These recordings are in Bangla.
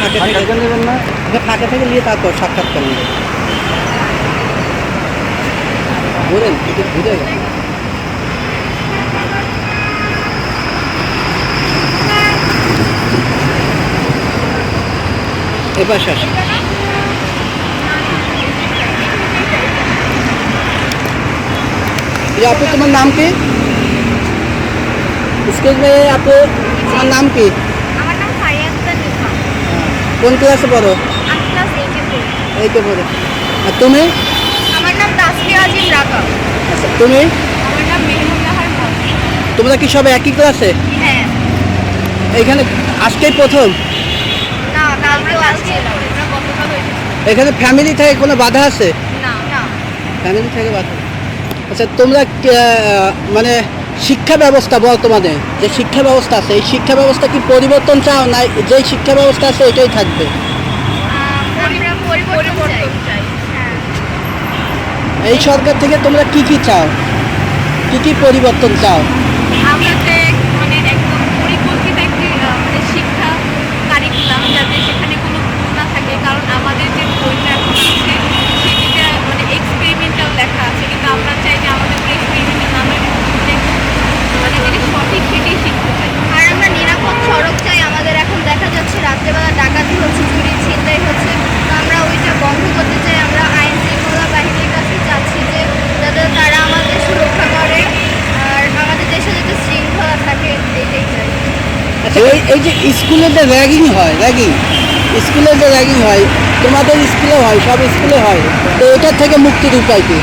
ফাঁকে থেকে সাক্ষাৎকার নেবেন না আগে ফাঁকে থেকে নিয়ে তারপর সাক্ষাৎকার নেবে ঘুরেন একটু ঘুরে এবার শেষ ये आपको तुम्हारा नाम की इसके में आपको তোমার নাম কি কোন ক্লাসে পড়ো? এই তো পড়ো। আর তুমি? আমার নাম তাসফিয়া আজিম রাকা। আচ্ছা তুমি? আমার নাম মেহমুল্লাহার তোমরা কি সব একই ক্লাসে হ্যাঁ। এখানে আজকেই প্রথম? না কালকেও এখানে ফ্যামিলি থেকে কোনো বাধা আছে? না। ফ্যামিলি থেকে বাধা? আচ্ছা তোমরা মানে শিক্ষা ব্যবস্থা বর্তমানে যে শিক্ষা ব্যবস্থা আছে, এই শিক্ষা ব্যবস্থা কি পরিবর্তন চাও না যে শিক্ষা ব্যবস্থা আছে এটাই থাকবে? এই সরকার থেকে তোমরা কি কি চাও? কি কি পরিবর্তন চাও আমরা যে মানে একদম পরিকল্পিত একটি আহ, মানে শিক্ষা কারিকুলাম যাতে সেখানে কোনো ভুল না থাকে কারণ আমাদের যে বইটা এখন আছে সেটিতে মানে এক্সপেরিমেন্টাল লেখা আছে কিন্তু আমরা চাই যে আমাদের এক্সপেরিমেন্টাল নামে মানে যেটি সঠিক সেটি শিখতে চাই আর আমরা নিরাপদ সড়ক চাই আমাদের এখন দেখা যাচ্ছে রাত্রেবেলা ডাকাতি হচ্ছে চুরি ছিনতাই হচ্ছে তো আমরা ওইটা বন্ধ করতে চাই আমরা আইন শৃঙ্খলা বাহিনীর কাছে চাচ্ছি যে যাতে তারা আমাদের সুরক্ষা করে আর আমাদের দেশে যাতে শৃঙ্খলা থাকে এইটাই চাই আচ্ছা এই এই যে স্কুলে যে র্যাগিং হয়, র্যাগিং, স্কুলে যে র্যাগিং হয়, তোমাদের স্কুলে হয়, সব স্কুলে হয়, তো এটার থেকে মুক্তির উপায় কি?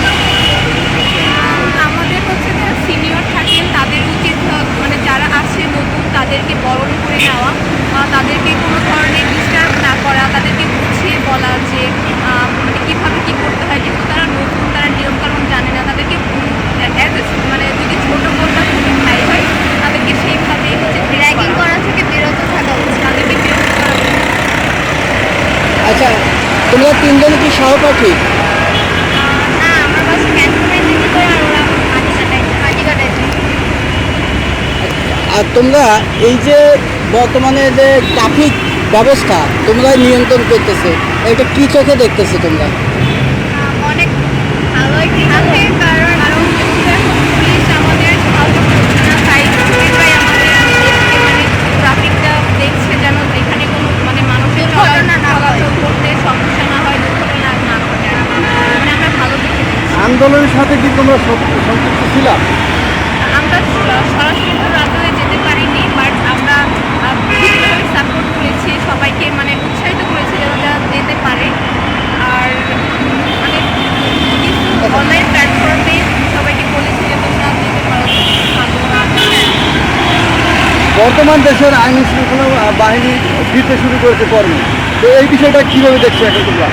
তোমরা তিনজন কি সহপাঠী? আর তোমরা এই যে বর্তমানে যে ট্রাফিক ব্যবস্থা তোমরা নিয়ন্ত্রণ করতেছে, এটা কি চোখে দেখতেছো তোমরা অনেক ভালোই আছে কারণ আরও পুলিশ আমাদের সাহায্য করছে না তাই এটাই আমাদের দেশকে মানে ট্রাফিকটা দেখছে যেন এখানে কোনো মানে মানুষের চলাচল চলাচল করতে সমস্যা না হয় দুর্ঘটনা না ঘটে মানে আমরা ভালো দিকে দেখছি আন্দোলনের সাথে কি তোমরা সম্পৃক্ত ছিলাম আমরা সরাসরি যেতে পারিনি বাট আমরা সাপোর্ট করেছি সবাইকে মানে উৎসাহিত করেছি যেন যারা যেতে পারে। আর মানে অনলাইন প্ল্যাটফর্মে সবাইকে বলেছি যে তোমরা যেতে পারো ভালো। বর্তমান দেশের আইন শৃঙ্খলা বাহিনী দিতে শুরু করেছে কর্মী। তো এই বিষয়টা কীভাবে দেখছ এখন তোমরা?